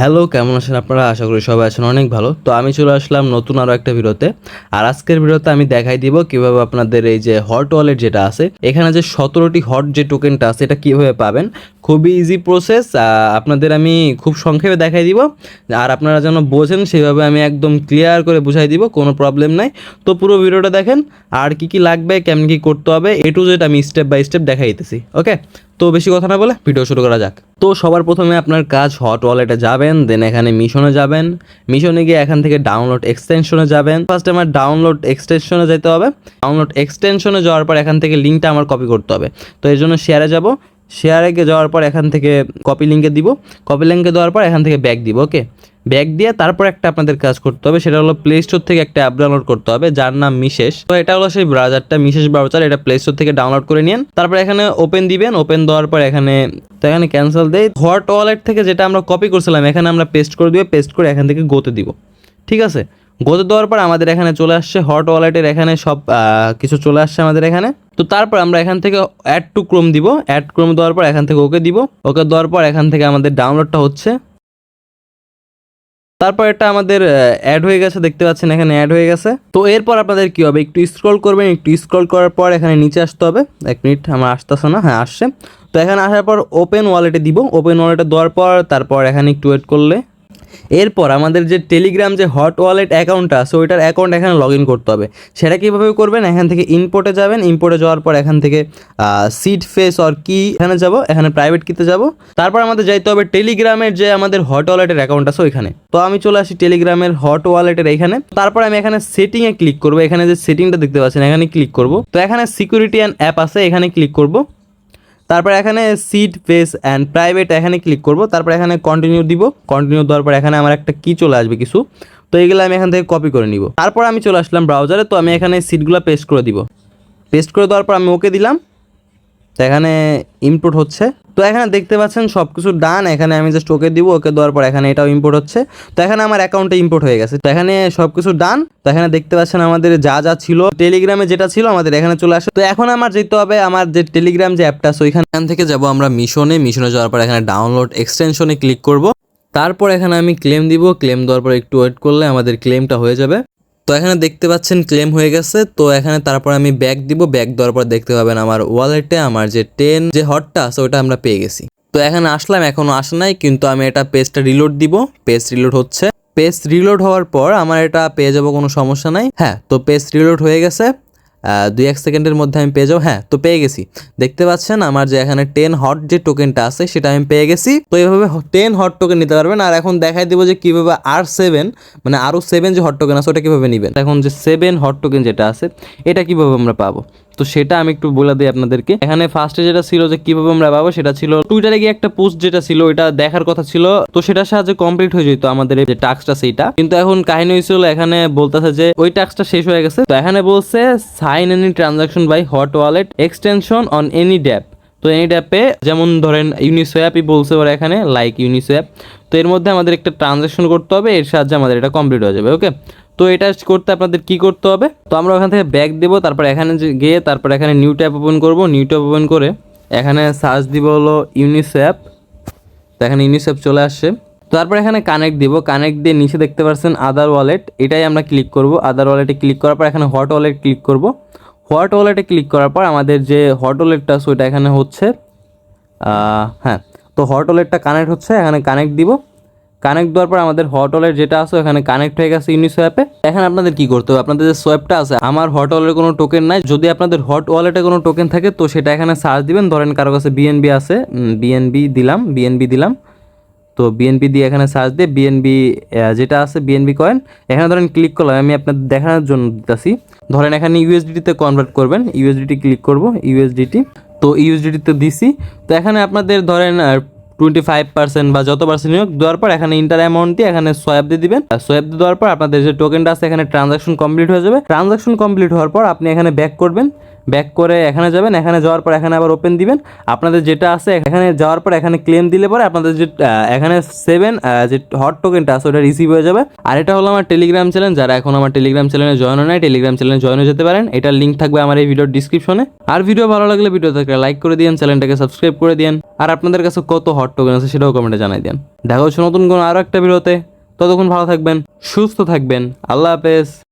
Hello, কেমন আছেন আপনারা? আশা করি সবাই আছেন অনেক ভালো। তো আমি চলে আসলাম নতুন আরও একটা ভিডিওতে। আর আজকের ভিডিওতে আমি দেখাই দিব কীভাবে আপনাদের এই যে হট ওয়ালেট যেটা আছে, এখানে যে সতেরোটি হট যে টোকেনটা আছে, এটা কীভাবে পাবেন? খুবই ইজি প্রসেস আপনাদের আমি খুব সংক্ষেপে দেখাই দিব। আর আপনারা যেন বোঝেন, সেভাবে আমি একদম ক্লিয়ার করে বুঝাই দিব, কোনো প্রবলেম নাই। তো পুরো ভিডিওটা দেখেন, আর কি কি লাগবে, কেমন কি করতে হবে, এ টু জেড আমি স্টেপ বাই স্টেপ দেখাই দিতেছি ওকে তো বেশি কথা না বলে ভিডিও শুরু করা যাক। তো সবার প্রথমে আপনার কাজ হট ওয়ালেটে যাবেন দেন এখানে মিশনে যাবেন। মিশনে গিয়ে এখান থেকে ডাউনলোড এক্সটেনশনে যাবেন। ফার্স্ট আমার ডাউনলোড এক্সটেনশনে যেতে হবে। ডাউনলোড এক্সটেনশনে যাওয়ার পর এখান থেকে লিঙ্কটা আমার কপি করতে হবে। তো এই জন্য শেয়ারে যাব। শেয়ারে গিয়ে যাওয়ার পর এখান থেকে কপি লিঙ্কে দিব। কপি লিঙ্কে দেওয়ার পর এখান থেকে ব্যাক দিব ওকে ব্যাক দিয়ে তারপর একটা আপনাদের কাজ করতে হবে, সেটা হলো প্লে স্টোর থেকে একটা অ্যাপ ডাউনলোড করতে হবে, যার নাম মিশেষ তো এটা হলো সেই ব্রাউজারটা মিশেষ ব্রাউজার এটা প্লে স্টোর থেকে ডাউনলোড করে নিন তারপর এখানে ওপেন দিবেন ওপেন দেওয়ার পর এখানে, তো এখানে ক্যান্সেল দেয় হট ওয়ালেট থেকে যেটা আমরা কপি করছিলাম, এখানে আমরা পেস্ট করে দিব পেস্ট করে এখান থেকে গোতে দিব, ঠিক আছে? গোতে দেওয়ার পর আমাদের এখানে চলে আসছে হট ওয়ালেটের এখানে সব কিছু চলে আসছে আমাদের এখানে। তো তারপর আমরা এখান থেকে অ্যাড টু ক্রোম দিব। অ্যাড ক্রোম দেওয়ার পর এখান থেকে ওকে দিব। ওকে দেওয়ার পর এখান থেকে আমাদের ডাউনলোডটা হচ্ছে। তারপর এটা আমাদের অ্যাড হয়ে গেছে, দেখতে পাচ্ছেন এখানে অ্যাড হয়ে গেছে। তো এরপর আপনাদের কি হবে? একটু স্ক্রল করবেন, একটু স্ক্রল করার পর এখানে নিচে আসতে হবে। এক মিনিট, আমার আসতেছে না। হ্যাঁ আসছে। তো এখানে আসার পর ওপেন ওয়ালেটে দিব। ওপেন ওয়ালেটে দেওয়ার পর তারপর এখানে একটু ওয়েট করলে এরপর আমাদের যে টেলিগ্রাম যে হট ওয়ালেট অ্যাকাউন্টটা আছে, ওইটার অ্যাকাউন্ট এখানে লগ ইন করতে হবে। সেটা কীভাবে করবেন? এখান থেকে ইম্পোর্টে যাবেন। ইম্পোর্টে যাওয়ার পর এখান থেকে সিট ফেস অর কি এখানে যাব, এখানে প্রাইভেট কিতে যাব। তারপর আমাদের যাইতে হবে টেলিগ্রামের যে আমাদের হট ওয়ালেটের অ্যাকাউন্ট আছে ওইখানে। তো আমি চলে আসি টেলিগ্রামের হট ওয়ালেটের এখানে। তারপর আমি এখানে সেটিংয়ে ক্লিক করব। এখানে যে সেটিংটা দেখতে পাচ্ছেন, এখানে ক্লিক করব। তো এখানে সিকিউরিটি অ্যান্ড অ্যাপ আছে, এখানে ক্লিক করব। তারপর এখানে সিট ফেস অ্যান্ড প্রাইভেট এখানে ক্লিক করব। তারপর এখানে কন্টিনিউ দিব। কন্টিনিউ দেওয়ার পর এখানে আমার একটা কি চলে আসবে কিছু। তো এইগুলো আমি এখান থেকে কপি করে নিব। তারপর আমি চলে আসলাম ব্রাউজারে তো আমি এখানে সিটগুলো পেস্ট করে দিব। পেস্ট করে দেওয়ার পর আমি ওকে দিলাম। তো এখানে ইম্পোর্ট হচ্ছে। তো এখানে দেখতে পাচ্ছেন সব কিছু ডান এখানে আমি জাস্ট ওকে দিব ওকে দেওয়ার পর এখানে এটাও ইম্পোর্ট হচ্ছে। তো এখানে আমার অ্যাকাউন্টে ইম্পোর্ট হয়ে গেছে। তো এখানে সব কিছু ডান তো এখানে দেখতে পাচ্ছেন আমাদের যা যা ছিল টেলিগ্রামে যেটা ছিল আমাদের এখানে চলে আসে। তো এখন আমার যেতে হবে, আমার যে টেলিগ্রাম যে অ্যাপটা আছে, ওইখান থেকে যাব আমরা মিশনে মিশনে যাওয়ার পর এখানে ডাউনলোড এক্সটেনশনে ক্লিক করব। তারপর এখানে আমি ক্লেম দিব ক্লেম দেওয়ার পর একটু ওয়েট করলে আমাদের ক্লেমটা হয়ে যাবে। তো এখানে দেখতে পাচ্ছেন ক্লেম হয়ে গেছে। তো এখানে তারপর আমি ব্যাগ দিব। ব্যাগ দেওয়ার পর দেখতে পাবেন আমার ওয়ালেটে আমার যে টেন যে হটটা আছে, ওটা আমরা পেয়ে গেছি। তো এখানে আসলাম, এখনও আসে নাই, কিন্তু আমি এটা পেজটা রিলোড দিব। পেজ রিলোড হচ্ছে। পেজ রিলোড হওয়ার পর আমার এটা পেয়ে যাব কোনো সমস্যা নাই। হ্যাঁ তো পেজ রিলোড হয়ে গেছে। দুই এক সেকেন্ডের মধ্যে আমি পেয়ে যাব। হ্যাঁ তো পেয়ে গেছি। দেখতে পাচ্ছেন আমার যে এখানে টেন হট যে টোকেনটা আছে, সেটা আমি পেয়ে গেছি। তো এইভাবে টেন হট টোকেন নিতে পারবেন। আর এখন দেখাই দেবো যে কীভাবে আর সেভেন মানে আরও সেভেন যে হট টোকেন আছে, ওটা কীভাবে নেবেন। এখন যে সেভেন হট টোকেন যেটা আছে, এটা কীভাবে আমরা পাবো? তো সেটা আমি একটু বলে দিই আপনাদেরকে। এখানে ফার্স্টে যেটা ছিল যে কীভাবে আমরা পাবো সেটা ছিল টুইটারে গিয়ে একটা পোস্ট যেটা ছিল, ওইটা দেখার কথা ছিল। তো সেটার সাহায্যে কমপ্লিট হয়ে যেত আমাদের যে টাস্কটা সেইটা। কিন্তু এখন কাহিনী হয়েছিল, এখানে বলতেছে যে ওই টাস্কটা শেষ হয়ে গেছে। তো এখানে বলছে sign any transaction by hot wallet extension on any dapp তো এই ড্যাপে যেমন ধরেন ইউনিসোয়াপই বলছে ওরা এখানে লাইক ইউনিসোয়াপ তো এর মধ্যে আমাদের একটা ট্রানজাকশন করতে হবে, এর সাহায্যে আমাদের এটা কমপ্লিট হয়ে যাবে ওকে তো এটা করতে আপনাদের কি করতে হবে? তো আমরা ওখান থেকে ব্যাক দেবো, তারপর এখানে গিয়ে তারপর এখানে নিউ ট্যাপ ওপেন করব। নিউ ট্যাপ ওপেন করে এখানে সার্চ দিব হলো ইউনিসেপ তো এখানে ইউনিসেপ চলে আসছে। তারপর এখানে কানেক্ট দিব। কানেক্ট দিয়ে নিচে দেখতে পাচ্ছেন আদার ওয়ালেট এটাই আমরা ক্লিক করব। আদার ওয়ালেটে ক্লিক করার পর এখানে হট ওয়ালেট ক্লিক করব। হট ওয়ালেটে ক্লিক করার পর আমাদের যে হট ওয়ালেটটা আছে এখানে হচ্ছে হ্যাঁ তো হট ওয়ালেটটা কানেক্ট হচ্ছে। এখানে কানেক্ট দিব। কানেক্ট দেওয়ার পর আমাদের হট ওয়ালেট যেটা আছে এখানে কানেক্ট হয়ে গেছে ইউনিসোয়াপে এখানে আপনাদের কি করতে হবে? আপনাদের যে সোয়াপটা আছে, আমার হট ওয়ালেটের কোনো টোকেন নাই। যদি আপনাদের হট ওয়ালেটে কোনো টোকেন থাকে, তো সেটা এখানে সার্চ দিবেন। ধরেন কারও কাছে বিএনবি আছে বিএনবি দিলাম বিএনবি দিলাম। তো বিএনপি দিয়ে এখানে সার্চ দিয়ে বিএনবি যেটা আছে বিএনবি কয়েন এখানে ধরেন ক্লিক করলাম। আমি আপনাদের দেখানোর জন্য দিতেছি। ধরেন এখানে ইউএসডিটিতে কনভার্ট করবেন। ইউএসডিটি ক্লিক করব ইউএসডিটি তো ইউএসডিটিতে দিছি। তো এখানে আপনাদের ধরেন টোয়েন্টি ফাইভ পার্সেন্ট বা যত পার্সেন্ট হোক দেওয়ার পর এখানে ইন্টার অ্যামাউন্ট দিয়ে এখানে সোয়াব দিয়ে দিবেন। সোয়াব দিয়ে দেওয়ার পর আপনাদের যে টোকেনটা আছে এখানে ট্রানজাকশন কমপ্লিট হয়ে যাবে। ট্রানজাকশন কমপ্লিট হওয়ার পর আপনি এখানে ব্যাক করবেন। ব্যাক করে এখানে যাবেন, এখানে যাওয়ার পর এখানে আবার ওপেন দিবেন। আপনাদের যেটা আছে, এখানে যাওয়ার পর এখানে ক্লেম দিলে পরে আপনাদের যে এখানে সেভেন যে হট টোকেনটা আছে, ওটা রিসিভ হয়ে যাবে। আর এটা হলো আমার টেলিগ্রাম চ্যানেল যারা এখন আমার টেলিগ্রাম চ্যানেলে জয়েন হয় টেলিগ্রাম চ্যানেলে জয়েন হয়ে যেতে পারেন। এটার লিঙ্ক থাকবে আমার এই ভিডিওর ডিসক্রিপশনে আর ভিডিও ভালো লাগলে ভিডিওটাকে লাইক করে দিন চ্যানেলটাকে সাবস্ক্রাইব করে দিন আর আপনাদের কাছে কত হট টোকেন আছে, সেটাও কমেন্টে জানাই দেন দেখা হচ্ছে নতুন কোনো আরও একটা ভিডিওতে ততক্ষণ ভালো থাকবেন, সুস্থ থাকবেন। আল্লাহ হাফেজ।